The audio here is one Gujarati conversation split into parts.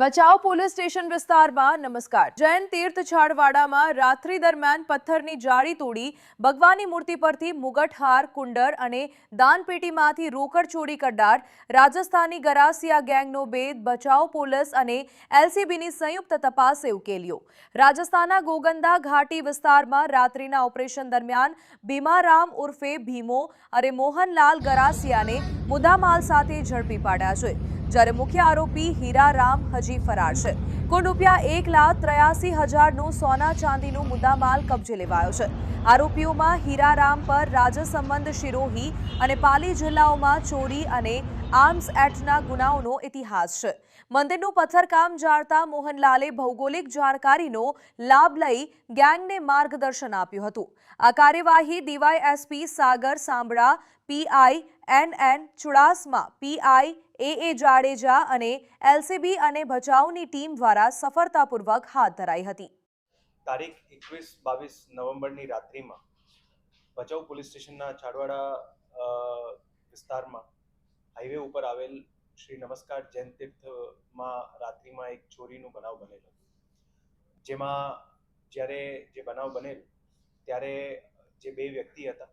બચાવ પોલીસ સ્ટેશન વિસ્તારમાં નમસ્કાર. જૈન તીર્થ છાડવાડામાં રાત્રિ દરમિયાન પથ્થરની જાળી તોડી ભગવાનની મૂર્તિ પરથી મુગટહાર કુંડર અને દાનપેટીમાંથી રોકડ ચોરી કરનાર રાજસ્થાની ગરાસિયા ગેંગનો ભેદ, બચાવ પોલીસ અને એલસીબીની સંયુક્ત તપાસે ઉકેલ્યો. રાજસ્થાનના ગોગંદા ઘાટી વિસ્તારમાં રાત્રિના ઓપરેશન દરમિયાન ભીમારામ ઉર્ફે ભીમો અને મોહનલાલ ગરાસિયાને મુદ્દામાલ સાથે ઝડપી પાડ્યા છે. જ્યારે મુખ્ય આરોપી હીરારામ હજી ફરાર છે. કુલ રૂપિયા એક લાખ ત્રયાસી હજારનું સોના ચાંદીનું મુદ્દામાલ કબજે લેવાયો છે. આરોપીઓમાં હીરારામ પર રાજસંબંધ શિરોહી અને પાલી જિલ્લાઓમાં ચોરી અને આર્મ્સ એક્ટના ગુનાઓનો ઇતિહાસ છે. મંદિરનું પથ્થરકામ જાણતા મોહનલાલે ભૌગોલિક જાણકારીનો લાભ લઈ ગેંગને માર્ગદર્શન આપ્યું હતું. આ કાર્યવાહી DYSP Sagar Sambhada PI N N Chudasama PI A A Jadeja અને એલસીબી અને ભચાઉની ટીમ દ્વારા સફળતાપૂર્વક હાથ ધરાઈ હતી. તારીખ એકવીસ બાવીસ નવેમ્બરની રાત્રિમાં ભચાઉ પોલીસ સ્ટેશનના છાડવાડા વિસ્તારમાં હાઈવે ઉપર આવેલ શ્રી નમસ્કાર જૈન તીર્થમાં રાત્રિમાં એક ચોરીનું બનાવ બનેલ જેમાં જ્યારે જે બનાવ બનેલ, ત્યારે જે બે વ્યક્તિ હતા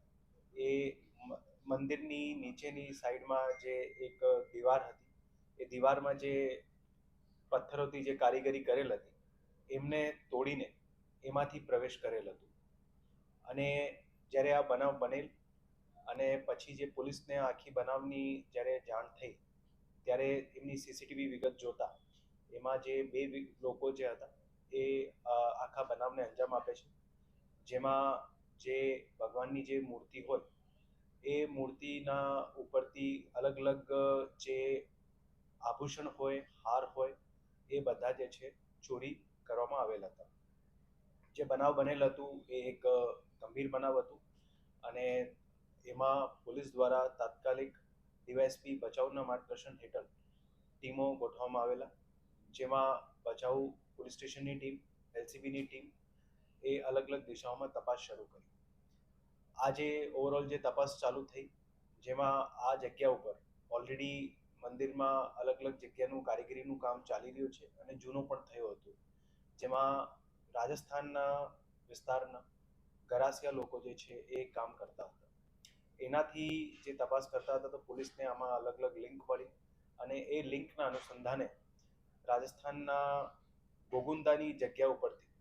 એ મંદિરની નીચેની સાઈડમાં જે એક દીવાર હતી, એ દીવારમાં જે પથ્થરોથી જે કારીગરી કરેલ હતી, એમને તોડીને એમાંથી પ્રવેશ કરેલ હતું. અને જ્યારે આ બનાવ બનેલ અને પછી જે પોલીસને આખી બનાવની જ્યારે જાણ થઈ, ત્યારે એમની સીસીટીવી વિગત જોતા, એમાં જે બે લોકો જે હતા, એ આખા બનાવને અંજામ આપે છે. જેમાં જે ભગવાનની જે મૂર્તિ હોય એ મૂર્તિના ઉપરથી અલગ અલગ જે આભૂષણ હોય, હાર હોય, એ બધા જે છે ચોરી કરવામાં આવેલ હતા. જે બનાવ બનેલ હતું એ એક ગંભીર બનાવ હતું અને એમાં પોલીસ દ્વારા તાત્કાલિક ડીવાયએસપી બચાવના માર્ગદર્શન હેઠળ ટીમો ગોઠવવામાં આવેલા, જેમાં બચાવ પોલીસ સ્ટેશનની ટીમ એલસીબીની ટીમ એ અલગ અલગ દિશાઓમાં તપાસ શરૂ કરી. આજે ઓવરઓલ જે તપાસ ચાલુ થઈ, જેમાં આ જગ્યા ઉપર ઓલરેડી મંદિરમાં અલગ અલગ જગ્યાનું કારીગરીનું કામ ચાલી રહ્યું છે અને જૂનું પણ થયું હતું. જેમાં રાજસ્થાનના વિસ્તારના ગરાસિયા લોકો જે છે એ કામ કરતા હતા. એનાથી જે તપાસ કરતા હતા તો પોલીસને આમાં અલગ અલગ લિંક મળી અને એ લિંકના અનુસંધાને રાજસ્થાનના ગોગુંદાની જગ્યા ઉપરથી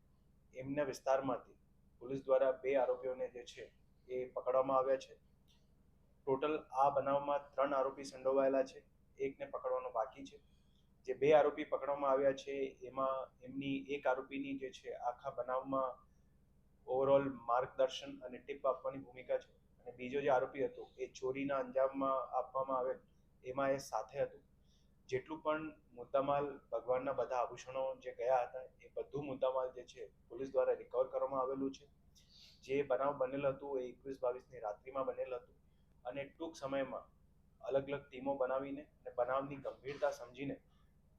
એમના વિસ્તારમાંથી પોલીસ દ્વારા બે આરોપીઓને જે છે એ પકડવામાં આવ્યા છે. ટોટલ આ બનાવમાં ત્રણ આરોપી સંડોવાયેલા છે. એકને પકડવાનો બાકી છે. જે બે આરોપી પકડવામાં આવ્યા છે, એમાં એમની એક આરોપીની જે છે, આખા બનાવમાં ઓવરઓલ માર્ગદર્શન અને ટીપ આપવાની ભૂમિકા છે. અને બીજો જે આરોપી હતો, એ ચોરીના અંજામમાં આપવામાં આવેલ, એમાં એ સાથે હતું. જેટલું પણ મુદ્દામાલ ભગવાનના બધા આભૂષણો જે ગયા હતા, એ બધું મુદ્દામાલ જે છે, પોલીસ દ્વારા રિકવર કરવામાં આવેલું છે. જે બનાવ બનેલ હતું એ એકવીસ બાવીસની રાત્રિમાં બનેલ હતું. અને ટૂંક સમયમાં અલગ અલગ ટીમો બનાવીને અને બનાવની ગંભીરતા સમજીને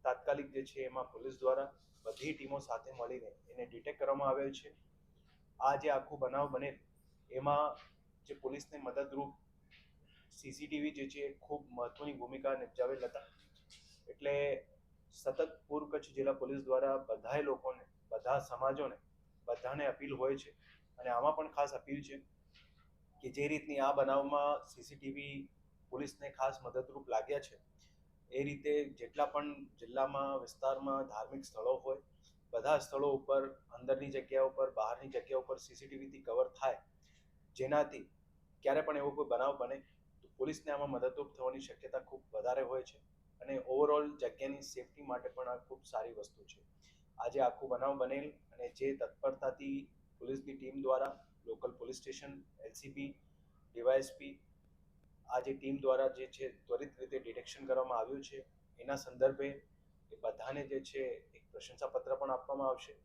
તાત્કાલિક જે છે એમાં પોલીસ દ્વારા બધી ટીમો સાથે મળીને એને ડિટેક્ટ કરવામાં આવેલ છે. આ જે આખું બનાવ બનેલ એમાં જે પોલીસને મદદરૂપ સીસીટીવી જે છે એ ખૂબ મહત્વની ભૂમિકા નિભાવેલ હતા. એટલે સતત પૂર્વ કચ્છ જિલ્લા પોલીસ દ્વારા બધાય લોકોને, બધા સમાજોને બધાને અપીલ હોય છે અને આમાં પણ ખાસ અપીલ છે કે જે રીતની આ બનાવમાં સીસીટીવી પોલીસને ખાસ મદદરૂપ લાગ્યા છે, એ રીતે જેટલા પણ જિલ્લામાં, વિસ્તારમાં ધાર્મિક સ્થળો હોય, બધા સ્થળો ઉપર, અંદરની જગ્યા ઉપર, બહારની જગ્યા ઉપર સીસીટીવીથી કવર થાય, જેનાથી ક્યારે પણ એવો કોઈ બનાવ બને, તો પોલીસને આમાં મદદરૂપ થવાની શક્યતા ખૂબ વધારે હોય છે અને ઓવરઓલ જગ્યાની સેફટી માટે પણ આ ખૂબ સારી વસ્તુ છે. આજે આખું બનાવ બનેલ અને જે તત્પરતાથી પોલીસની ટીમ દ્વારા, local police station, LCB, DYSP, આ જે ટીમ દ્વારા જે છે ત્વરિત રીતે ડિટેક્શન કરવામાં આવ્યું છે, એના સંદર્ભે એ બધાને જે છે એક પ્રશંસાપત્ર પણ આપવામાં આવશે.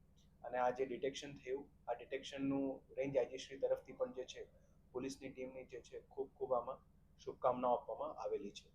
અને આ જે ડિટેક્શન થયું, આ ડિટેક્શનનું રેન્જ આઈજીશ્રી તરફથી પણ જે છે, પોલીસની ટીમની જે છે ખૂબ ખૂબ આમાં શુભકામનાઓ આપવામાં આવેલી છે.